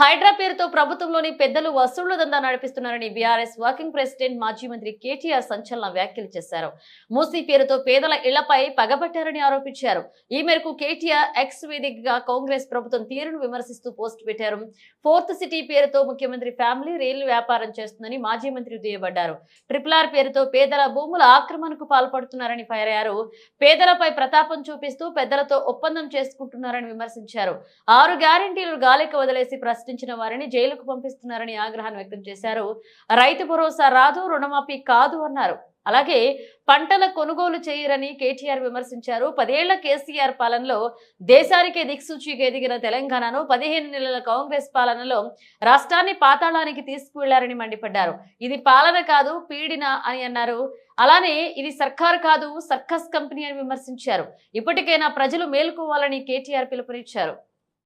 హైడ్రా పేరుతో ప్రభుత్వంలోని పెద్దలు వసూళ్ళ దందా నడిపిస్తున్నారని బీఆర్ఎస్ వర్కింగ్ ప్రెసిడెంట్ మాజీ మంత్రి కేటీఆర్ సంచలన వ్యాఖ్యలు చేశారు. మూసీ పేరుతో పేదల ఇళ్ళపై పగబట్టారని ఆరోపించారు. ఈ మేరకు కేటీఆర్ ఎక్స్ వేదికగా కాంగ్రెస్ ప్రభుత్వం తీరును విమర్శిస్తూ పోస్ట్ పెట్టారు. ఫోర్త్ సిటీ పేరుతో ముఖ్యమంత్రి ఫ్యామిలీ రైలు వ్యాపారం చేస్తుందని మాజీ మంత్రి దుయ్యబడ్డారు ట్రిపుల్ ఆర్ పేరుతో పేదల భూముల ఆక్రమణకు పాల్పడుతున్నారని ఫైర్ అయ్యారు. పేదలపై ప్రతాపం చూపిస్తూ పెద్దలతో ఒప్పందం చేసుకుంటున్నారని విమర్శించారు. ఆరు గ్యారంటీలు గాలికి వదిలేసి ప్రశ్న ప్రశ్నించిన వారిని జైలుకు పంపిస్తున్నారని ఆగ్రహాన్ని వ్యక్తం చేశారు. రైతు భరోసా రాదు రుణమాఫీ కాదు అన్నారు. అలాగే పంటల కొనుగోలు చేయరని కేటీఆర్ విమర్శించారు. పదేళ్ళ కేసీఆర్ పాలనలో దేశానికే దిక్సూచిగా ఎదిగిన తెలంగాణను పదిహేను నెలల కాంగ్రెస్ పాలనలో రాష్ట్రాన్ని పాతాళానికి తీసుకువెళ్ళారని మండిపడ్డారు. ఇది పాలన కాదు పీడిన అని అన్నారు. అలానే ఇది సర్కార్ కాదు సర్కస్ కంపెనీ అని విమర్శించారు. ఇప్పటికైనా ప్రజలు మేల్కోవాలని కేటీఆర్ పిలుపునిచ్చారు.